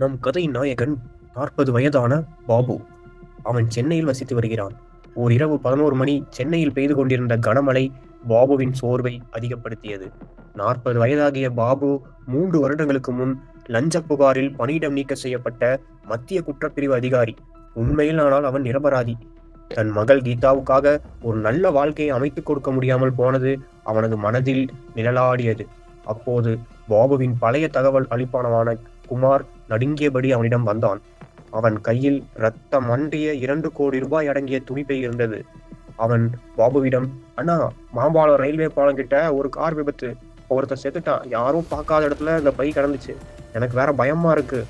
நம் கதை நாயகன் நாற்பது வயதான பாபு. அவன் சென்னையில் வசித்து வருகிறான். ஓர் இரவு பதினோரு மணி சென்னையில் பெய்து கொண்டிருந்த கனமழை பாபுவின் சோர்வை அதிகப்படுத்தியது. நாற்பது வயதாகிய பாபு மூன்று வருடங்களுக்கு முன் லஞ்ச புகாரில் பணியிடம் நீக்க செய்யப்பட்ட மத்திய குற்றப்பிரிவு அதிகாரி. உண்மையில் ஆனால் அவன் நிரபராதி. தன் மகள் கீதாவுக்காக ஒரு நல்ல வாழ்க்கையை அமைத்துக் கொடுக்க முடியாமல் போனது அவனது மனதில் நிழலாடியது. அப்போது பாபுவின் பழைய தகவல் அளிப்பானவான குமார் நடுங்கியபடி அவனிடம் வந்தான். அவன் கையில் ரத்தம் அன்றிய இரண்டு கோடி ரூபாய் அடங்கிய துணிப்பை இருந்தது. அவன் பாபுவிடம் அண்ணா மாம்பாளம் ரயில்வே பாலம் கிட்ட ஒரு கார் விபத்து. ஒருத்தர் செத்துட்டான் யாரும் பார்க்காத இடத்துல இந்த பை கிடந்துச்சு. எனக்கு வேற பயமா இருக்கு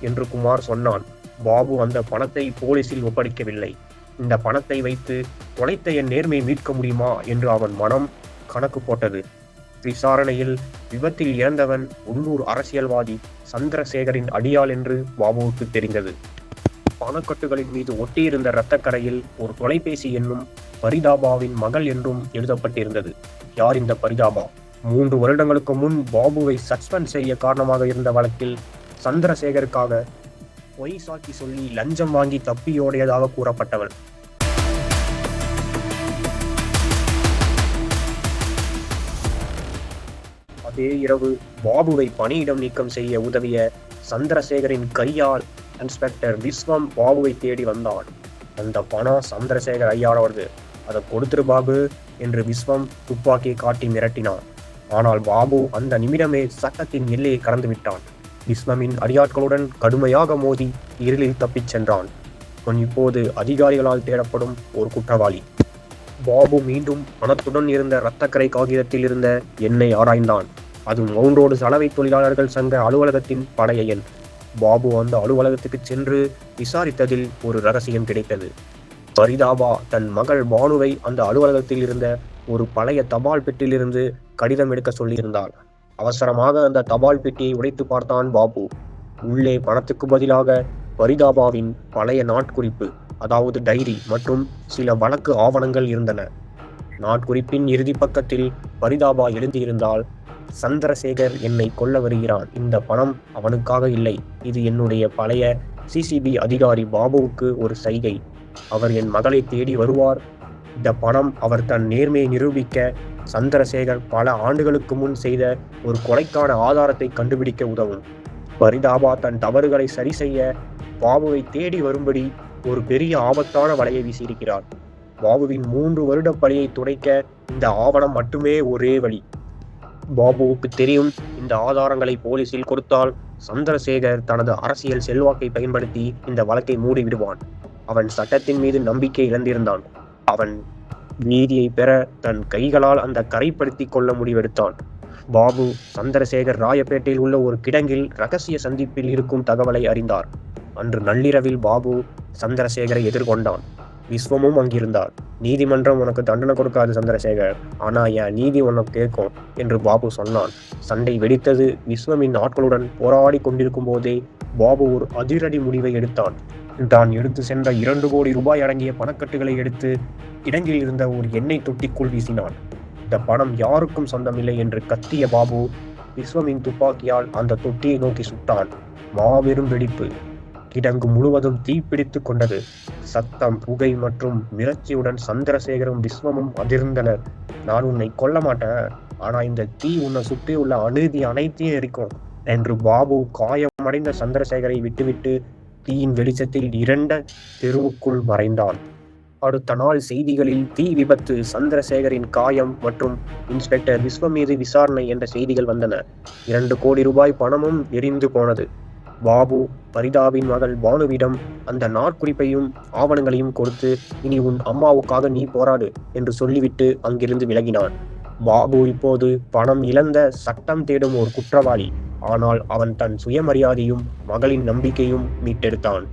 என்று குமார் சொன்னான். பாபு அந்த பணத்தை போலீசில் ஒப்படைக்கவில்லை. இந்த பணத்தை வைத்து தொலைத்த என் நேர்மையை மீட்க முடியுமா? என்று அவன் மனம் கணக்கு போட்டது. விசாரணையில் விபத்தில் இறந்தவன் உள்ளூர் அரசியல்வாதி சந்திரசேகரின் அடியாள் என்று பாபுவுக்கு தெரிந்தது. பணக்கட்டுகளின் மீது ஒட்டியிருந்த இரத்தக்கரையில் ஒரு தொலைபேசி என்னும் பரிதாபாவின் மகள் என்றும் எழுதப்பட்டிருந்தது. யார் இந்த பரிதாபா? மூன்று வருடங்களுக்கு முன் பாபுவை சஸ்பெண்ட் செய்ய காரணமாக இருந்த வழக்கில் சந்திரசேகருக்காக பொய் சாட்சி சொல்லி லஞ்சம் வாங்கி தப்பியோடையதாக கூறப்பட்டவள் அதே இரவு பாபுவை பணியிடம் நீக்கம் செய்ய உதவிய சந்திரசேகரின் கையால் இன்ஸ்பெக்டர் விஸ்வம் பாபுவை தேடி வந்தான். அந்த பணம் சந்திரசேகர் ஐயாவோடது அதை கொடுத்துரு பாபு என்று விஸ்வம் துப்பாக்கியை காட்டி மிரட்டினான். ஆனால் பாபு அந்த நிமிடமே சட்டத்தின் எல்லையை கடந்து விட்டான். விஸ்வமின் அடியாட்களுடன் கடுமையாக மோதி இருளில் தப்பிச் சென்றான். அவன் இப்போது அதிகாரிகளால் தேடப்படும் ஒரு குற்றவாளி. பாபு மீண்டும் பணத்துடன் இருந்த இரத்தக்கரை காகிதத்தில் இருந்த எண்ணெய் ஆராய்ந்தான். அதுவும் ரவுண்டோடு சலவை தொழிலாளர்கள் சங்க அலுவலகத்தின் பழைய எண் பாபு அந்த அலுவலகத்துக்கு சென்று விசாரித்ததில் ஒரு ரகசியம் கிடைத்தது. பரிதாபா தன் மகள் பானுவை அந்த அலுவலகத்தில் இருந்த ஒரு பழைய தபால் பெட்டியிலிருந்து கடிதம் எடுக்க சொல்லியிருந்தாள். அவசரமாக அந்த தபால் பெட்டியை உடைத்து பார்த்தான் பாபு. உள்ளே பணத்துக்கு பதிலாக பரிதாபாவின் பழைய நாட்குறிப்பு அதாவது டைரி மற்றும் சில வழக்கு ஆவணங்கள் இருந்தன. நாட்குறிப்பின் இறுதி பக்கத்தில் பரிதாபா எழுந்தியிருந்தால் சந்திரசேகர் என்னை கொல்ல வருகிறான். இந்த பணம் அவனுக்காக இல்லை. இது என்னுடைய பழைய சிசிபி அதிகாரி பாபுவுக்கு ஒரு சைகை. அவர் என் மகளை தேடி வருவார். இந்த பணம் அவர் தன் நேர்மையை நிரூபிக்க சந்திரசேகர் பல ஆண்டுகளுக்கு முன் செய்த ஒரு கொலைக்கான ஆதாரத்தை கண்டுபிடிக்க உதவும். பரிதாபா தன் தவறுகளை சரி செய்ய பாபுவை தேடி வரும்படி ஒரு பெரிய ஆபத்தான வலையை வீசியிருக்கிறார். பாபுவின் மூன்று வருட பழியை துடைக்க இந்த ஆவணம் மட்டுமே ஒரே வழி. பாபுவுக்கு தெரியும். இந்த ஆதாரங்களை போலீசில் கொடுத்தால் சந்திரசேகர் தனது அரசியல் செல்வாக்கை பயன்படுத்தி இந்த வழக்கை மூடிவிடுவான். அவன் சட்டத்தின் மீது நம்பிக்கை இழந்திருந்தான். அவன் நீதியை பெற தன் கைகளால் அந்த கரைப்படுத்தி கொள்ள முடிவெடுத்தான். பாபு சந்திரசேகர் ராயப்பேட்டையில் உள்ள ஒரு கிடங்கில் ரகசிய சந்திப்பில் இருக்கும் தகவலை அறிந்தார். அன்று நள்ளிரவில் பாபு சந்திரசேகரை எதிர்கொண்டான். விஸ்வமும் அங்கிருந்தார். நீதிமன்றம் உனக்கு தண்டனை கொடுக்காது சந்திரசேகர். ஆனா என் நீதி உனக்கு கேட்கும் என்று பாபு சொன்னான். சண்டை வெடித்தது விஸ்வமின் ஆட்களுடன் போராடி கொண்டிருக்கும் போதே பாபு ஒரு அதிரடி முடிவை எடுத்தான். தான் எடுத்து சென்ற இரண்டு கோடி ரூபாய் அடங்கிய பணக்கட்டுகளை எடுத்து இடங்கில் இருந்த ஒரு எண்ணெய் தொட்டிக்குள் வீசினான். இந்த பணம் யாருக்கும் சொந்தமில்லை என்று கத்திய பாபு விஸ்வமின் துப்பாக்கியால் அந்த தொட்டியை நோக்கி சுட்டான். மாபெரும் வெடிப்பு. கிடங்கு முழுவதும் தீப்பிடித்து கொண்டது. சத்தம் புகை மற்றும் மிரட்சியுடன் சந்திரசேகரும் விஸ்வமும் அதிர்ந்தனர். நான் உன்னை கொல்ல மாட்டேன். ஆனா இந்த தீ உன்னை சுற்றி உள்ள அநீதி அனைத்தையும் எரிக்கும் என்று பாபு காயமடைந்த சந்திரசேகரை விட்டுவிட்டு தீயின் வெளிச்சத்தில் இரண்ட தெருவுக்குள் மறைந்தான். அடுத்த நாள் செய்திகளில் தீ விபத்து சந்திரசேகரின் காயம் மற்றும் இன்ஸ்பெக்டர் விஸ்வம் மீது விசாரணை என்ற செய்திகள் வந்தன. இரண்டு கோடி ரூபாய் பணமும் எரிந்து போனது. பாபு பரிதாவின் மகள் பானுவிடம் அந்த நாற்குறிப்பையும் ஆவணங்களையும் கொடுத்து இனி உன் அம்மாவுக்காக நீ போராடு என்று சொல்லிவிட்டு அங்கிருந்து விலகினான். பாபு இப்போது பணம் இழந்த சட்டம் தேடும் ஒரு குற்றவாளி. ஆனால் அவன் தன் சுயமரியாதையும் மகளின் நம்பிக்கையும் மீட்டெடுத்தான்.